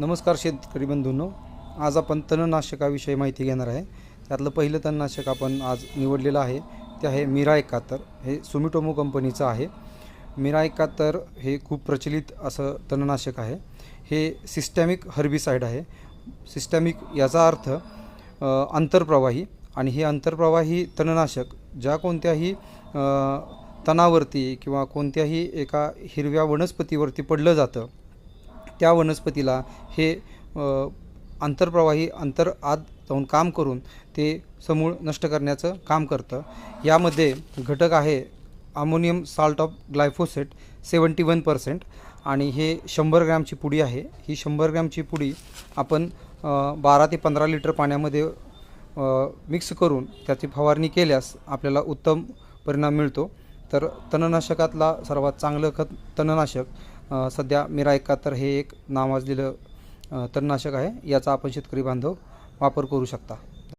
नमस्कार शेतकरी बंधूंनो. आज आपण तणनाशकाविषयी माहिती घेणार आहे. त्यातलं पहिलं तणनाशक आपण आज निवडलेलं आहे. ते आहे मिरा एकाहत्तर हे सुमिटोमो कंपनीचं आहे. मिरा एकाहत्तर हे खूप प्रचलित असं तणनाशक आहे. हे सिस्टॅमिक हर्बिसाईड आहे. सिस्टॅमिक याचा अर्थ आंतरप्रवाही आणि हे आंतरप्रवाही तणनाशक ज्या कोणत्याही तणावरती किंवा कोणत्याही एका हिरव्या वनस्पतीवरती पडलं जातं त्या वनस्पतीला हे आंतरप्रवाही अंतर आत जाऊन काम करून ते समूळ नष्ट करण्याचं काम करतं. यामध्ये घटक आहे ammonium salt of glyphosate seventy one percent आणि हे शंभर ग्रॅमची पुडी आहे. ही शंभर ग्रॅमची पुडी आपण बारा ते पंधरा लिटर पाण्यामध्ये मिक्स करून त्याची फवारणी केल्यास आपल्याला उत्तम परिणाम मिळतो. तर तणनाशकातला सर्वात चांगलं खत तणनाशक सध्या मिरा एकाहत्तर हे एक नावाजलेलं तणनाशक आहे. याचा आपण शेतकरी बांधव वापर करू शकता.